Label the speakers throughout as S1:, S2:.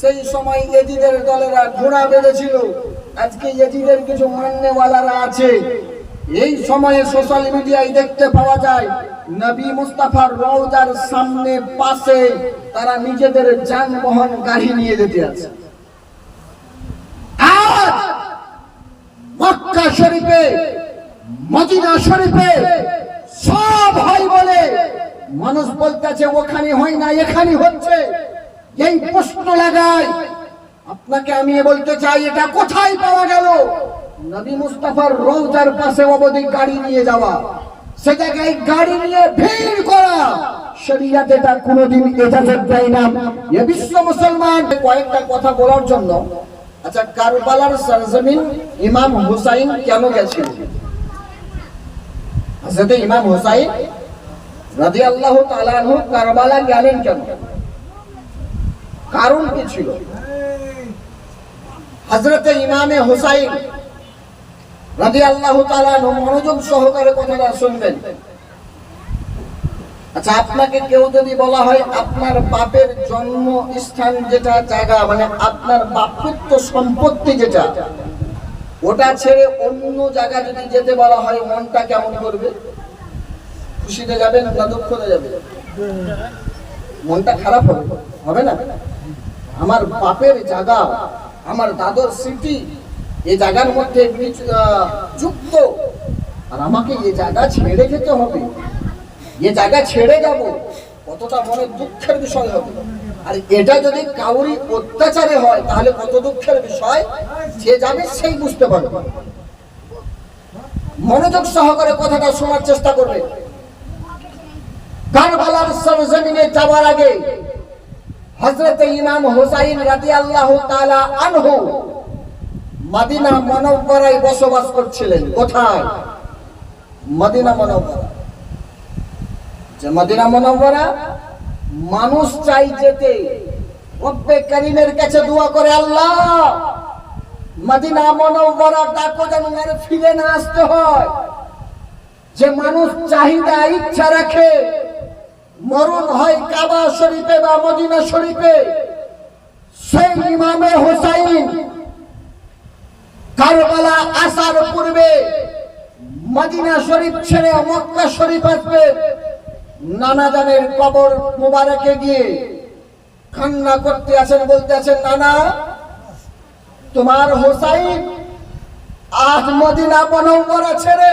S1: সেই সময় এদিদের দলেরা ঘোড়া বেঁধেছিল। আজকে এদিদের কিছু মান্যওয়ালারা আছে। এই সময়ে সোশ্যাল মিডিয়ায় দেখতে পাওয়া যায়, নবী মুস্তাফার রওজার সামনে পাশে তারা নিজেদের যানবাহন গাড়ি নিয়ে যেতে আছে। আজ মক্কা শরীফে, মদিনা শরীফে সব হয় বলে মানুষ বলতেছে, ওখানে হয় না, এখানে হচ্ছে। এই প্রশ্ন লাগায় আপনাকে আমি বলতে চাই, এটা কোথায় পাওয়া গেল? নবী মুস্তাফার রওজার পাশে অবধি গাড়ি নিয়ে যাওয়া। সে জায়গায় গাড়ি নিয়ে ভিড় করা। শরিয়াত এটা কোনোদিন এজাজত দেয় না। এ বিশ্ব মুসলমান। কয়েকটা কথা বলার জন্য। আচ্ছা কারবালার সরজমিন ইমাম হুসাইন কেন গেছিলেন হযরত ইমাম হুসাইন রাদিয়াল্লাহু তাআলা কারবালা গেলেন কেন? কারণ কি ছিল? হযরত ইমামে হুসাইন তাআলা আনহু মনোযোগ সহকারে কথাটা শুনবেন। আচ্ছা আপনাকে কেউ যদি বলা হয় আপনার বাপের জন্ম স্থান যেটা, জায়গা মানে আপনার বাপত্ব সম্পত্তি যেটা, ওটা ছেড়ে অন্য জায়গা যদি যেতে বলা হয়, মনটা কেমন করবে? খুশিতে যাবেন না দুঃখতে যাবে মনটা খারাপ হবে হবে না? আমার বাপের জায়গা, আমার দাদর স্মৃতি এ জায়গার মধ্যে যুক্ত। আর আমাকে এ জায়গা ছেড়ে যেতে হবে। এ জায়গা ছেড়ে যাব, কতটা মনে দুঃখের বিষয় হবে। আর এটা যদি কাউরি অত্যাচারে হয়, তাহলে কত দুঃখের বিষয়? যে যাবে সেই বুঝতে পারবে। মনোযোগ সহকারে কথাটা শোনার চেষ্টা করবে। কারবালার সরজমিনে যাওয়ার আগে হযরত ইমাম হুসাইন রাদিয়াল্লাহু তাআলা আনহু মদিনা মনওয়ারায় বসবাস করছিলেন। কোথায়? মদিনা মনওয়ারা। যে মদিনা মনওয়ারা মানুষ চাই যেতে, রব্বে করিমের কাছে দোয়া করে আল্লাহ, মদিনা মনওয়ারা ডাকো যেন ফিরে না আসতে হয়। যে মানুষ চাহিদা ইচ্ছা রাখে মরণ হয় কাবা শরীফে বা মদিনা শরীফে। সেই ইমামে হোসাইন কারবালা আসার পূর্বে মদিনা শরীফ ছেড়ে মক্কা শরীফ আসবে। নানা জানের কবর মুবারকে গিয়ে কান্না করতে আছেন, বলতে আছেন, নানা, তোমার হোসাইন আজ মদিনা বনম্বরা ছেড়ে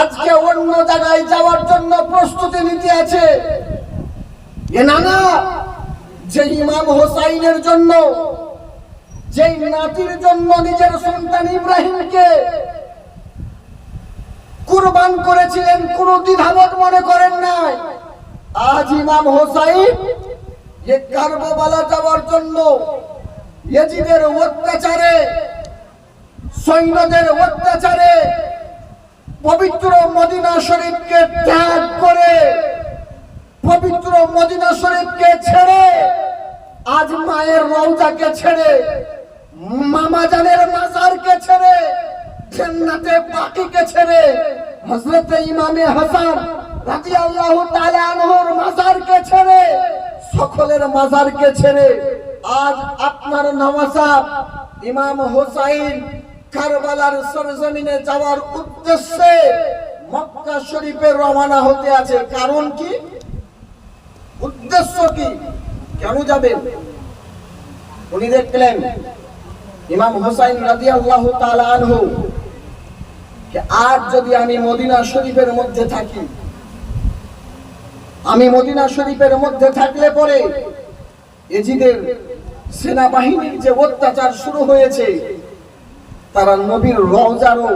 S1: আজকে অন্য জায়গায় যাওয়ার জন্য প্রস্তুতি নিতে আছে। এ নানা, যে ইমাম হোসাইনের জন্য যেই নাতির জন্য নিজের সন্তান ইব্রাহিমকে কুরবান করেছিলেন, কোন দ্বিধাবোধ মনে করেন নাই। আজ ইমাম হোসাইন যে কারবালা যাওয়ার জন্য ইয়েজিদের অত্যাচারে, সৈন্যদের অত্যাচারে পবিত্র মদিনা শরীফকে ত্যাগ করে, পবিত্র মদিনা শরীফকে ছেড়ে, আজ মায়ের রওজাকে ছেড়ে মামাজানের মাজারকে ছেড়ে, জান্নাতে বাকিকে ছেড়ে, হযরত ইমামে হাসান রাদিয়াল্লাহু তাআলা আনহুর মাজারকে ছেড়ে, সকলের মাজারকে ছেড়ে, আজ আপনার নওয়াসাব ইমাম হোসাইন কারবালার সরজমিনে যাওয়ার উদ্দেশ্যে মক্কা শরীফে রওনা হতে আছে। কারণ কি? উদ্দেশ্য কি? কেন যাবেন? উনি দেখলেন ইমাম হোসাইন রাদিয়াল্লাহু তাআলা আনহু আজ যদি আমি মদিনা শরীফের মধ্যে থাকি, আমি মদিনা শরীফের মধ্যে থাকলে পরে এজিদের সেনাবাহিনীর যে অত্যাচার শুরু হয়েছে তারা নবীর রওজারও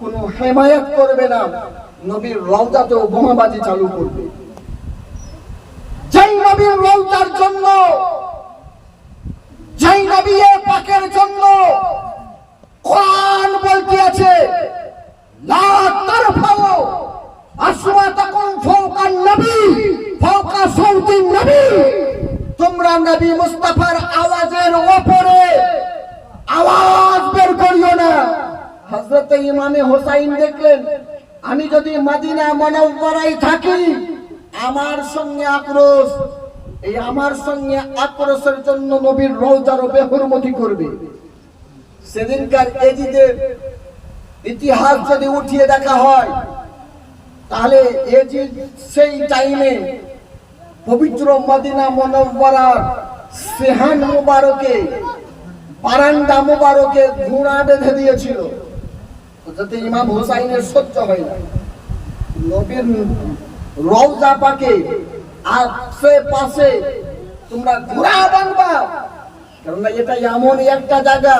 S1: কোনো হেমায়ত করবে না। নবীর রওজাতেও বোমাবাজি চালু করবে। যেই নবীর রওজার জন্য, যেই নবী পাকের জন্য কোরআন বলতে আছে লা তারফাও আসওয়াতাকুম ফাওকান নবী, ফাওকা সাউতিন নবী। তোমরা নবী মুস্তাফার হযরত ইমামে হোসাইন দেখলেন, আমি যদি মদিনা মনওয়ারায় থাকি, আমার সঙ্গে আক্রোশ, এই আমার সঙ্গে আক্রোশের জন্য নবীর রওজার বেহুরমতি করবে। সেদিনকার এজিদের ইতিহাস যদি উঠিয়ে দেখা হয়, তাহলে এজিদ সেই টাইমে পবিত্র মদিনা মনোবরার সেহান মুবারকে, বারান্দা মুবারকে ঘোড়া বেঁধে দিয়েছিল। যাতে ইমাম হুসাইনের সহ্য হয় না। নবীর রওজা পাকে পাশে তোমরা বানবা কারণ এটা এমন একটা জায়গা,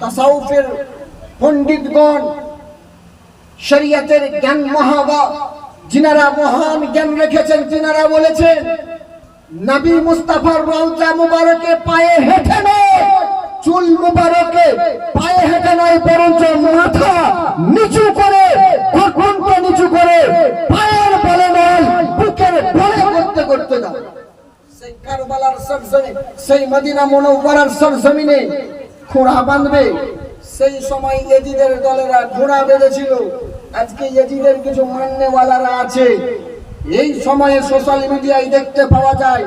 S1: তাসাউফের পণ্ডিতগণ, শরীয়তের জ্ঞান মহাবা, যিনারা মহান জ্ঞান রেখেছেন, যিনারা বলেছেন, নবী মুস্তাফার রওজা মুবারকে পায়ে হেঁটে নয় চুল মুবারকে, পায়ে হেঁটে নয়, বরঞ্চ মাথা নিচু করে ঘুটঘুনকে নিচু করে, পায়ের বলে নয়, বুকের বলে করতে করতে না। সেই কারবালার সরজমিনে সেই মদিনা মনোবরার সরজমিনে ঘোড়া বাঁধবে। সেই সময় এজিদের দলেরা ঘোড়া বেঁধেছিল। আজকে এজিদের কিছু মান্যওয়ালারা আছে। এই সময়ে সোশ্যাল মিডিয়ায় দেখতে পাওয়া যায়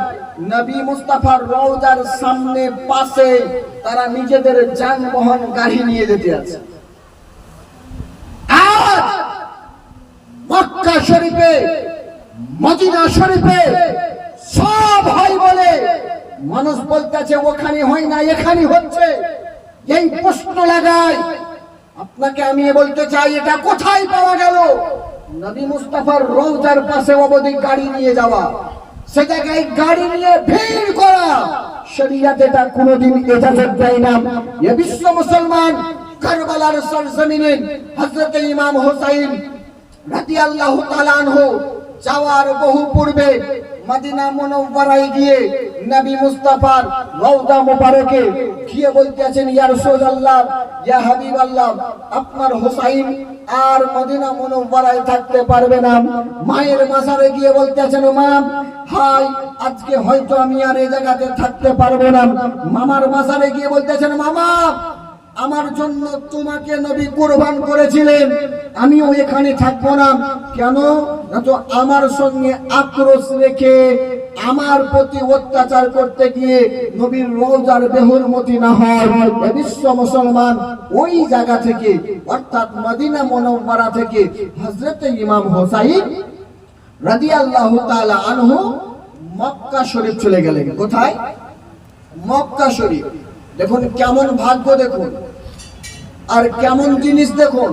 S1: নবী মুস্তাফার রওজার সামনে পাশে তারা নিজেদের যানবাহন গাড়ি নিয়ে যেতে আছে। আজ মক্কা শরীফে, মদিনা শরীফে সব হয় বলে মানুষ বলতেছে, ওখানে হয় না, এখানে হচ্ছে। এই প্রশ্ন লাগায় আপনাকে আমি বলতে চাই, এটা কোথায় পাওয়া গেল? নবী মুস্তাফার রওজার পাশে অবধি গাড়ি নিয়ে যাওয়া। সে জায়গায় গাড়ি নিয়ে ভিড় করা। শরিয়াতে তা কোনোদিন ইজাজত দেয় না। এ বিশ্ব মুসলমান, কারবালার সরজমিনে হযরত ইমাম হোসাইন রাদিয়াল্লাহু তাআলা আনহু যাওয়ার বহু পূর্বে মদিনা মুনাওয়ারায় গিয়ে নবী মুস্তাফার রওজা মুবারকে গিয়ে বলতেছেন, ইয়া রাসূলুল্লাহ, ইয়া হাবিবাল্লাহ, আপনার হোসাইন আর মদিনা মুনাওয়ারায় থাকতে পারবে না। মায়ের মাজারে গিয়ে বলতেছেন, মা, হাই, আজকে হয়তো আমি আর এই জায়গাতে থাকতে পারব না। মামার মাজারে গিয়ে বলতেছেন, মামা আমার জন্য তোমাকে নবী কোরবান করেছিলেন। আমিও এখানে থাকব না। কেন? তো আমার সঙ্গে আক্রোশ রেখে আমার প্রতি অত্যাচার করতে গিয়ে নবীর রোজার বেহুর মতি না হয়। বিশ্ব মুসলমান ওই জায়গা থেকে, অর্থাৎ মদিনা মনোমারা থেকে হজরত ইমাম হোসাইন রাদিয়াল্লাহু তাআলা আনহু মক্কা শরীফ চলে গেলেন। কোথায়? মক্কা শরীফ। দেখুন কেমন ভাগ্য দেখুন। আর কেমন জিনিস দেখুন।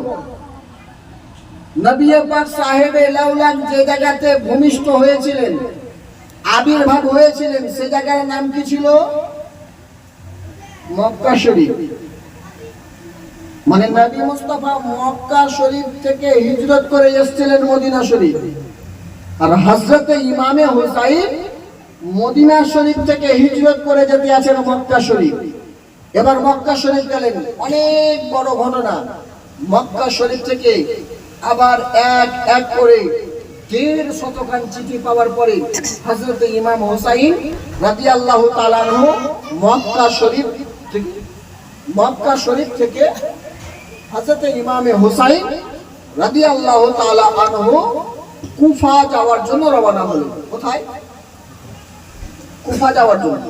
S1: জায়গাতে ভূমিষ্ঠ হয়েছিলেন হয়েছিলেন, সে নাম কি ছিল? মক্কা শরীফ। মানে মক্কা শরীফ থেকে হিজরত করে এসেছিলেন মদিনা শরীফ। আর হজরতে ইমামে হুসাইন মদিনা শরীফ থেকে হিজরত করে যেতে আছেন মক্কা শরীফ। এবার মক্কা শরীফ গেলেন। অনেক বড় ঘটনা। মক্কা শরীফ থেকে আবার এক এক করে দেড় শতখান চিঠি পাওয়ার পরে হজরত ইমাম হোসাইন রাজি আল্লাহ মক্কা শরীফ মক্কা শরীফ থেকে হজরত ইমামে হোসাইন রাজি আল্লাহ আনহু কুফা যাওয়ার জন্য রওনা হলেন। কোথায়? কুফা যাওয়ার জন্য।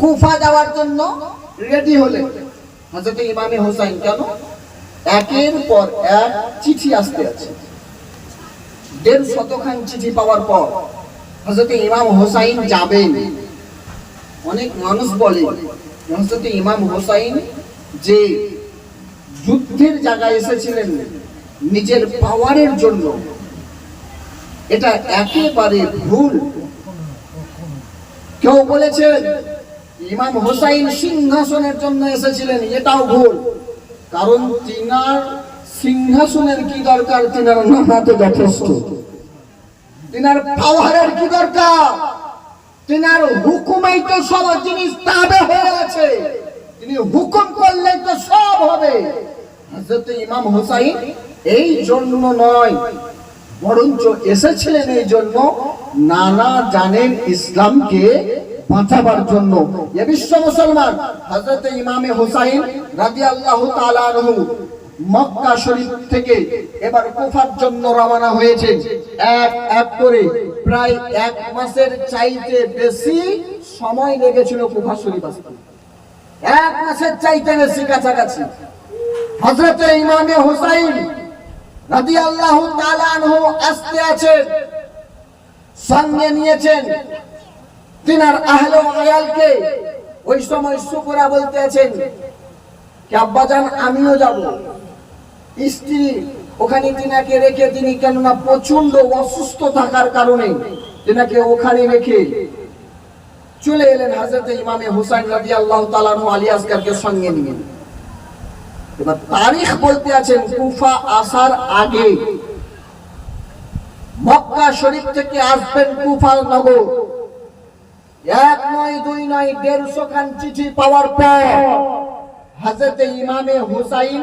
S1: কুফা যাওয়ার জন্য রেডি হলেন হযরত ইমামে হোসাইন কেন? একের পর এক চিঠি আসতে আছে। দেড় শতখান চিঠি পাওয়ার পর হযরত ইমাম হোসাইন যাবেন। অনেক মানুষ বলে, হযরত ইমাম হোসাইন যে যুদ্ধের জায়গায় এসেছিলেন নিজের পাওয়ারের জন্য, এটা একেবারে ভুল। কেউ বলেছেন ইমাম হোসাইন সিংহাসনের জন্য এসেছিলেন, এটাও ভুল। কারণ তিনার সিংহাসনের কি দরকার? তিনার নামাতে যথেষ্ট। তিনার পাওয়ারের কি দরকার? তিনার হুকুমেই তো সব জিনিস তাবে হয়ে আছে তিনি হুকুম করলেই তো সব হবে। ইমাম হোসাইন এই জন্য নয়, বরঞ্চ এসেছিলেন এই জন্য নানা জানেন ইসলামকে বাঁচাবার জন্য। এ বিশ্ব মুসলমান, হযরত ইমামে হোসাইন তাআলা আনহু মক্কা শরীফ থেকে এবার কুফার জন্য রওনা হয়েছে এক এক করে প্রায় এক মাসের চাইতে বেশি সময় লেগেছিল কুফা শরীফ আসতে। এক মাসের চাইতে বেশি কাছাকাছি। হজরতে ইমামে হুসাইন রাদি আল্লাহ আসতে আছেন, সঙ্গে নিয়েছেন তিনার আহলে আয়ালকে ওই সময় শুকুরা বলতে আছেন আব্বাজান আমিও যাব। স্ত্রী ওখানে তিনাকে রেখে তিনি কেননা প্রচণ্ড অসুস্থ থাকার কারণে তিনাকে ওখানে রেখে চলে এলেন হাজরতে ইমামে হুসাইন রাজি আল্লাহ তালানু আলী আসগারকে সঙ্গে নিয়ে। এবার তারিখ বলতে আছেন কুফা আসার আগে। মক্কা শরীফ থেকে আসবেন কুফা নগর। এক নয় দুই নয় দেড়শো খান চিঠি পাওয়ার পর হাজরতে ইমামে হুসাইন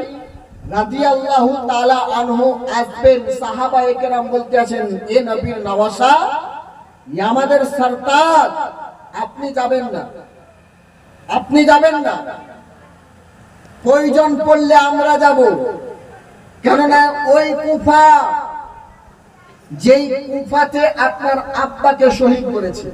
S1: আপনি যাবেন প্রয়োজন পড়লে আমরা যাব। কেননা ওই কুফা, যেই কুফাতে আপনার আব্বাকে শহীদ করেছে।